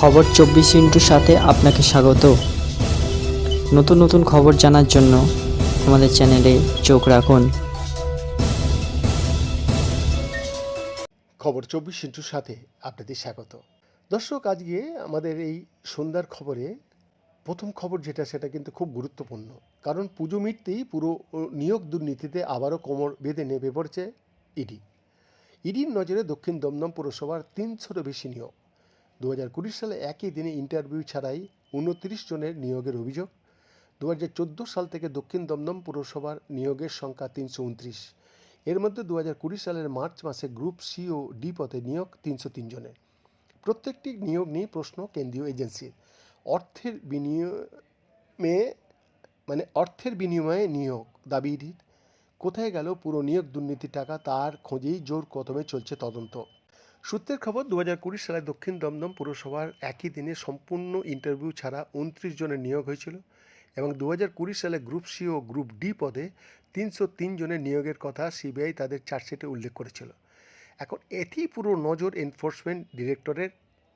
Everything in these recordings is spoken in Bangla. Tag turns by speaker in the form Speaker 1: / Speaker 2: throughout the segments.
Speaker 1: খবর চব্বিশ ইন্টুর সাথে আপনাকে স্বাগত। নতুন নতুন খবর জানার জন্য আমাদের চ্যানেলে চোখ রাখুন।
Speaker 2: খবর চব্বিশ ইন্টুর সাথে আপনাদের স্বাগত। দর্শক, আজকে আমাদের এই সন্ধ্যার খবরে প্রথম খবর যেটা, সেটা কিন্তু খুব গুরুত্বপূর্ণ। কারণ পুজো মিটতেই পুরো নিয়োগ দুর্নীতিতে আবারও কোমর বেঁধে নেমে পড়ছে ইডি। ইডির নজরে দক্ষিণ দমদম পুরসভার তিনশোরও বেশি নিয়োগ। দু হাজার কুড়ি সালে একই দিনে ইন্টারভিউ ছাড়াই উনত্রিশ জনের নিয়োগের অভিযোগ। দু হাজার চোদ্দ সাল থেকে দক্ষিণ দমদম পুরসভার নিয়োগের সংখ্যা তিনশো উনত্রিশ। এর মধ্যে দু হাজার কুড়ি সালের মার্চ মাসে গ্রুপ সি ও ডি পদে নিয়োগ তিনশো তিন জনের। প্রত্যেকটি নিয়োগ নিয়ে প্রশ্ন কেন্দ্রীয় এজেন্সির অর্থের বিনিয়োগে মানে অর্থের বিনিময়ে নিয়োগ দাবি কোথায় গেল পুরো নিয়োগ দুর্নীতির টাকা, তার খোঁজেই জোর কদমে চলছে তদন্ত। সূত্রের খবর দু হাজার কুড়ি সালে দক্ষিণ দমদম পুরসভার একই দিনে সম্পূর্ণ ইন্টারভিউ ছাড়া উনত্রিশ জনের নিয়োগ হয়েছিল এবং দু হাজার কুড়ি সালে গ্রুপ সি ও গ্রুপ ডি পদে তিনশো তিন জনের নিয়োগের কথা সিবিআই তাদের চার্জশিটে উল্লেখ করেছিল। এখন এটি পুরো নজর এনফোর্সমেন্ট ডিরেক্টরের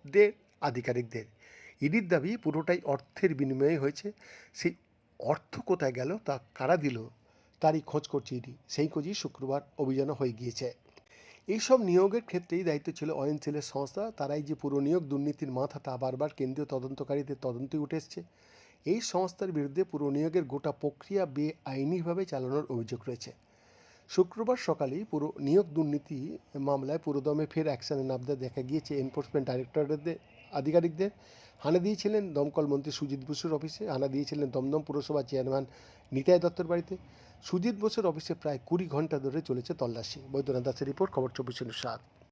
Speaker 2: দের, আধিকারিকদের। ইডির দাবি, পুরোটাই অর্থের বিনিময়ে হয়েছে। সেই অর্থ কোথায় গেল, তা কারা দিল, তারই খোঁজ করছে ইডি। সেই খোঁজই শুক্রবার অভিযানও হয়ে গিয়েছে। এইসব নিয়োগের ক্ষেত্রেই দায়িত্ব ছিল অয়েনসেলের সংস্থা। তারাই যে পুরো নিয়োগ দুর্নীতির মাথা তা বারবার কেন্দ্রীয় তদন্তকারীদের তদন্তে উঠে এসছে। এই সংস্থার বিরুদ্ধে পুরো নিয়োগের গোটা প্রক্রিয়া বেআইনিভাবে চালানোর অভিযোগ রয়েছে। শুক্রবার সকালেই পুরো নিয়োগ দুর্নীতি মামলায় পুরোদমে ফের অ্যাকশনে নামতে দেখা গিয়েছে এনফোর্সমেন্ট ডাইরেক্টরেটদের আধিকারিকদের। হানা দিয়েছিলেন দমকল মন্ত্রী সুজিত বসুর অফিসে, হানা দিয়েছিলেন দমদম পুরসভা চেয়ারম্যান নিতাই দত্তর বাড়িতে। সুজিত বসুর অফিসে প্রায় কুড়ি ঘণ্টা ধরে চলেছে তল্লাশি। বৈদ্যনাথ দাসের রিপোর্ট, খবর চব্বিশ সাত।